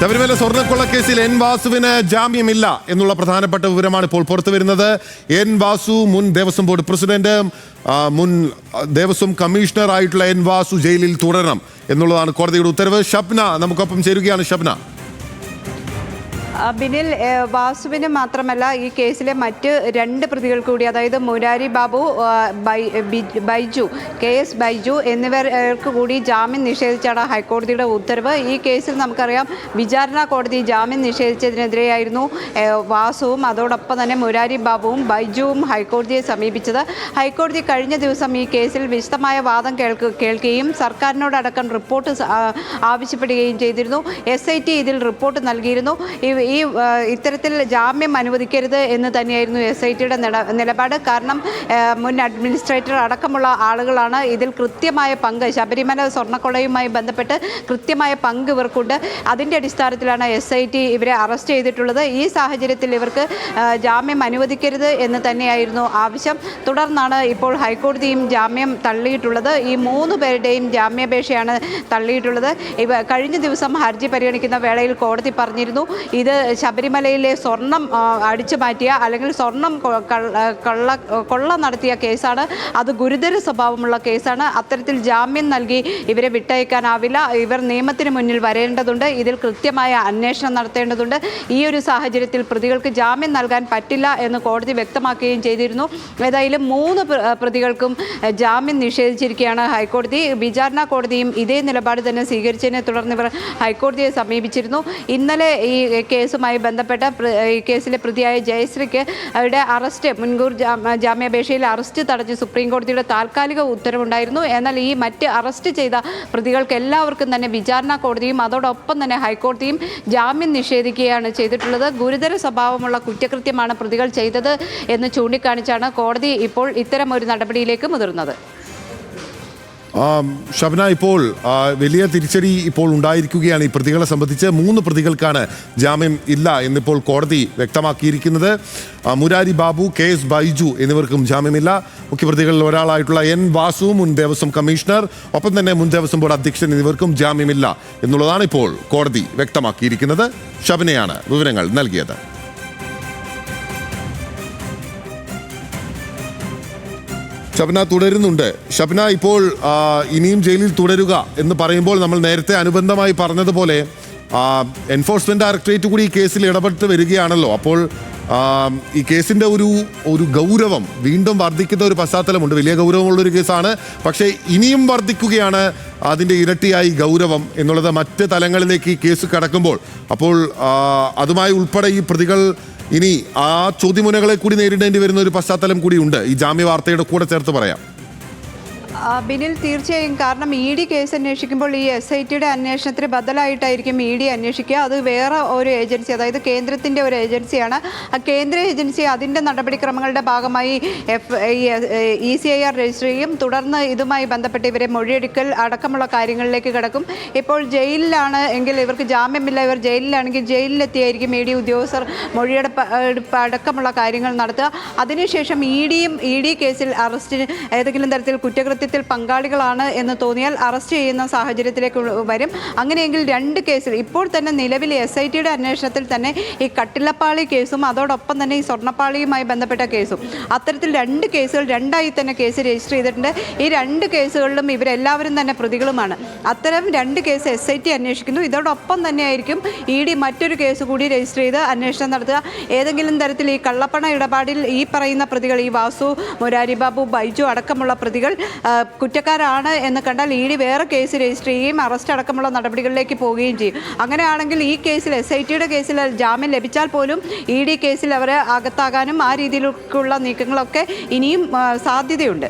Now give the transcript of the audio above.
Sabarimala സ്വർണക്കൊള്ളക്കേസിൽ N വാസുവിന് ജാമ്യമില്ല എന്നുള്ള പ്രധാനപ്പെട്ട വിവരമാണ് ഇപ്പോൾ പുറത്തു വരുന്നത്. എൻ വാസു മുൻ ദേവസ്വം ബോർഡ് പ്രസിഡന്റ് മുൻ ദേവസ്വം കമ്മീഷണർ ആയിട്ടുള്ള എൻ വാസു ജയിലിൽ തുടരണം എന്നുള്ളതാണ് കോടതിയുടെ ഉത്തരവ്. ഷബ്ന നമുക്കൊപ്പം ചേരുകയാണ്. ഷബ്ന. ബിനിൽ വാസുവിന് മാത്രമല്ല ഈ കേസിലെ മറ്റ് രണ്ട് പ്രതികൾ കൂടി അതായത് മുരാരി ബാബു ബൈജു കെ എസ് ബൈജു എന്നിവർക്ക് കൂടി ജാമ്യം നിഷേധിച്ചാണ് ഹൈക്കോടതിയുടെ ഉത്തരവ്. ഈ കേസിൽ നമുക്കറിയാം വിചാരണ കോടതി ജാമ്യം നിഷേധിച്ചതിനെതിരെയായിരുന്നു വാസുവും അതോടൊപ്പം തന്നെ മുരാരി ബാബുവും ബൈജുവും ഹൈക്കോടതിയെ സമീപിച്ചത്. ഹൈക്കോടതി കഴിഞ്ഞ ദിവസം ഈ കേസിൽ വിശദമായ വാദം കേൾക്ക് കേൾക്കുകയും സർക്കാരിനോടടക്കം റിപ്പോർട്ട് ആവശ്യപ്പെടുകയും ചെയ്തിരുന്നു. എസ് ഐ ടി ഇതിൽ റിപ്പോർട്ട് നൽകിയിരുന്നു. ഈ ഇത്തരത്തിൽ ജാമ്യം അനുവദിക്കരുത് എന്ന് തന്നെയായിരുന്നു എസ് ഐ ടിയുടെ നിലപാട്. കാരണം മുൻ അഡ്മിനിസ്ട്രേറ്റർ അടക്കമുള്ള ആളുകളാണ് ഇതിൽ കൃത്യമായ പങ്ക് ശബരിമല സ്വർണക്കൊളയുമായി ബന്ധപ്പെട്ട് കൃത്യമായ പങ്ക് ഇവർക്കുണ്ട്. അതിന്റെ അടിസ്ഥാനത്തിലാണ് എസ് ഐ ടി ഇവരെ അറസ്റ്റ് ചെയ്തിട്ടുള്ളത്. ഈ സാഹചര്യത്തിൽ ഇവർക്ക് ജാമ്യം അനുവദിക്കരുത് എന്ന് തന്നെയായിരുന്നു ആവശ്യം. തുടർന്നാണ് ഇപ്പോൾ ഹൈക്കോടതിയും ജാമ്യം തള്ളിയിട്ടുള്ളത്. ഈ മൂന്ന് പേരുടെയും ജാമ്യാപേക്ഷയാണ് തള്ളിയിട്ടുള്ളത്. ഇവ കഴിഞ്ഞ ദിവസം ഹർജി പരിഗണിക്കുന്ന വേളയിൽ കോടതി പറഞ്ഞിരുന്നു. ഇത് ശബരിമലയിലെ സ്വർണം അടിച്ചു മാറ്റിയ അല്ലെങ്കിൽ സ്വർണം കൊള്ള കള്ള നടത്തിയ കേസാണ്. അത് ഗുരുതര സ്വഭാവമുള്ള കേസാണ്. അത്തരത്തിൽ ജാമ്യം നൽകി ഇവരെ വിട്ടയക്കാനാവില്ല. ഇവർ നിയമത്തിന് മുന്നിൽ വരേണ്ടതുണ്ട്. ഇതിൽ കൃത്യമായ അന്വേഷണം നടത്തേണ്ടതുണ്ട്. ഈ ഒരു സാഹചര്യത്തിൽ പ്രതികൾക്ക് ജാമ്യം നൽകാൻ പറ്റില്ല എന്ന് കോടതി വ്യക്തമാക്കുകയും ചെയ്തിരുന്നു. ഏതായാലും മൂന്ന് പ്രതികൾക്കും ജാമ്യം നിഷേധിച്ചിരിക്കുകയാണ് ഹൈക്കോടതി. വിചാരണ കോടതിയും ഇതേ നിലപാട് തന്നെ സ്വീകരിച്ചതിനെ തുടർന്ന് ഇവർ ഹൈക്കോടതിയെ സമീപിച്ചിരുന്നു. ഇന്നലെ ഈ കേസുമായി ബന്ധപ്പെട്ട ഈ കേസിലെ പ്രതിയായ ജയശ്രീക്ക് അവരുടെ അറസ്റ്റ് മുൻകൂർ ജാമ്യാപേക്ഷയിൽ അറസ്റ്റ് തടഞ്ഞ് സുപ്രീം കോടതിയുടെ താൽക്കാലിക ഉത്തരവുണ്ടായിരുന്നു. എന്നാൽ ഈ മറ്റ് അറസ്റ്റ് ചെയ്ത പ്രതികൾക്ക് എല്ലാവർക്കും തന്നെ വിചാരണ കോടതിയും അതോടൊപ്പം തന്നെ ഹൈക്കോടതിയും ജാമ്യം നിഷേധിക്കുകയാണ് ചെയ്തിട്ടുള്ളത്. ഗുരുതര സ്വഭാവമുള്ള കുറ്റകൃത്യമാണ് പ്രതികൾ ചെയ്തത് എന്ന് ചൂണ്ടിക്കാണിച്ചാണ് കോടതി ഇപ്പോൾ ഇത്തരം ഒരു നടപടിയിലേക്ക് മുതിർന്നത്. ഷബ്ന ഇപ്പോൾ വലിയ തിരിച്ചടി ഇപ്പോൾ ഉണ്ടായിരിക്കുകയാണ്. ഈ പ്രതികളെ സംബന്ധിച്ച് മൂന്ന് പ്രതികൾക്കാണ് ജാമ്യം ഇല്ല എന്നിപ്പോൾ കോടതി വ്യക്തമാക്കിയിരിക്കുന്നത്. മുരാരി ബാബു കെ എസ് ബൈജു എന്നിവർക്കും ജാമ്യമില്ല. മുഖ്യപ്രതികളിൽ ഒരാളായിട്ടുള്ള എൻ വാസു മുൻ ദേവസ്വം കമ്മീഷണർ ഒപ്പം തന്നെ മുൻ ദേവസ്വം ബോർഡ് അധ്യക്ഷൻ എന്നിവർക്കും ജാമ്യമില്ല എന്നുള്ളതാണ് ഇപ്പോൾ കോടതി വ്യക്തമാക്കിയിരിക്കുന്നത്. ഷബ്നയാണ് വിവരങ്ങൾ നൽകിയത്. ഷബ്ന തുടരുന്നുണ്ട്. ഷബ്ന ഇപ്പോൾ ഇനിയും ജയിലിൽ തുടരുക എന്ന് പറയുമ്പോൾ നമ്മൾ നേരത്തെ അനുബന്ധമായി പറഞ്ഞതുപോലെ എൻഫോഴ്സ്മെന്റ് ഡയറക്ടറേറ്റ് കൂടി ഈ കേസിൽ ഇടപെട്ട് വരികയാണല്ലോ. അപ്പോൾ ഈ കേസിന്റെ ഒരു ഒരു ഗൗരവം വീണ്ടും വർദ്ധിക്കുന്ന ഒരു പശ്ചാത്തലമുണ്ട്. വലിയ ഗൗരവമുള്ള ഒരു കേസാണ്. പക്ഷേ ഇനിയും വർദ്ധിക്കുകയാണ് അതിന്റെ ഇരട്ടിയായി ഗൗരവം എന്നുള്ളത് മറ്റ് തലങ്ങളിലേക്ക് ഈ കേസ് കടക്കുമ്പോൾ. അപ്പോൾ അതുമായി ഉൾപ്പെടെ ഈ പ്രതികൾ ഇനി ആ ചോദ്യമുനകളെ കൂടി നേരിടേണ്ടി വരുന്ന ഒരു പശ്ചാത്തലം കൂടിയുണ്ട് ഈ ജാമ്യ വാർത്തയുടെ കൂടെ ചേർത്ത് പറയാം. ബിനിൽ തീർച്ചയായും കാരണം ഇ ഡി കേസ് അന്വേഷിക്കുമ്പോൾ ഈ എസ് ഐ ടിയുടെ അന്വേഷണത്തിന് ബദലായിട്ടായിരിക്കും ഇ ഡി അന്വേഷിക്കുക. അത് വേറെ ഒരു ഏജൻസി അതായത് കേന്ദ്രത്തിന്റെ ഒരു ഏജൻസിയാണ്. ആ കേന്ദ്ര ഏജൻസി അതിന്റെ നടപടിക്രമങ്ങളുടെ ഭാഗമായി F E C I R register ചെയ്യും. തുടർന്ന് ഇതുമായി ബന്ധപ്പെട്ട് ഇവരെ മൊഴിയെടുക്കൽ അടക്കമുള്ള കാര്യങ്ങളിലേക്ക് കിടക്കും. ഇപ്പോൾ ജയിലിലാണ് എങ്കിൽ ഇവർക്ക് ജാമ്യമില്ല. ഇവർ ജയിലിലാണെങ്കിൽ ജയിലിലെത്തിയായിരിക്കും ഇ ഡി ഉദ്യോഗസ്ഥർ മൊഴിയെടുപ്പ് അടക്കമുള്ള കാര്യങ്ങൾ നടത്തുക. അതിനുശേഷം ഇ ഡിയും ഇ ഡി കേസിൽ അറസ്റ്റിന് ഏതെങ്കിലും തരത്തിൽ കുറ്റകൃത്യത്തിൽ പങ്കാളികളാണ് എന്ന് തോന്നിയാൽ അറസ്റ്റ് ചെയ്യുന്ന സാഹചര്യത്തിലേക്ക് വരും. അങ്ങനെയെങ്കിൽ രണ്ട് കേസിൽ ഇപ്പോൾ തന്നെ നിലവിൽ എസ് ഐ ടിയുടെ അന്വേഷണത്തിൽ തന്നെ ഈ കട്ടിലപ്പാളി കേസും അതോടൊപ്പം തന്നെ ഈ സ്വർണപ്പാളിയുമായി ബന്ധപ്പെട്ട കേസും. അത്തരത്തിൽ രണ്ട് കേസുകൾ രണ്ടായി തന്നെ കേസ് രജിസ്റ്റർ ചെയ്തിട്ടുണ്ട്. ഈ രണ്ട് കേസുകളിലും ഇവരെല്ലാവരും തന്നെ പ്രതികളുമാണ്. അത്തരം രണ്ട് കേസ് എസ് ഐ ടി അന്വേഷിക്കുന്നു. ഇതോടൊപ്പം തന്നെയായിരിക്കും ഇ ഡി മറ്റൊരു കേസ് കൂടി രജിസ്റ്റർ ചെയ്ത് അന്വേഷണം നടത്തുക. ഏതെങ്കിലും തരത്തിൽ ഈ കള്ളപ്പണ ഇടപാടിൽ ഈ പറയുന്ന പ്രതികൾ ഈ വാസു മുരാരി ബാബു ബൈജു അടക്കമുള്ള പ്രതികൾ കുറ്റക്കാരാണ് എന്ന് കണ്ടാൽ ഇ ഡി വേറെ കേസ് രജിസ്റ്റർ ചെയ്യുകയും അറസ്റ്റ് അടക്കമുള്ള നടപടികളിലേക്ക് പോവുകയും ചെയ്യും. അങ്ങനെയാണെങ്കിൽ ഈ കേസിൽ എസ് ഐ ടിയുടെ കേസിൽ ജാമ്യം ലഭിച്ചാൽ പോലും ഇ ഡി കേസിൽ അവർ അകത്താകാനും ആ രീതിയിലേക്കുള്ള നീക്കങ്ങളൊക്കെ ഇനിയും സാധ്യതയുണ്ട്.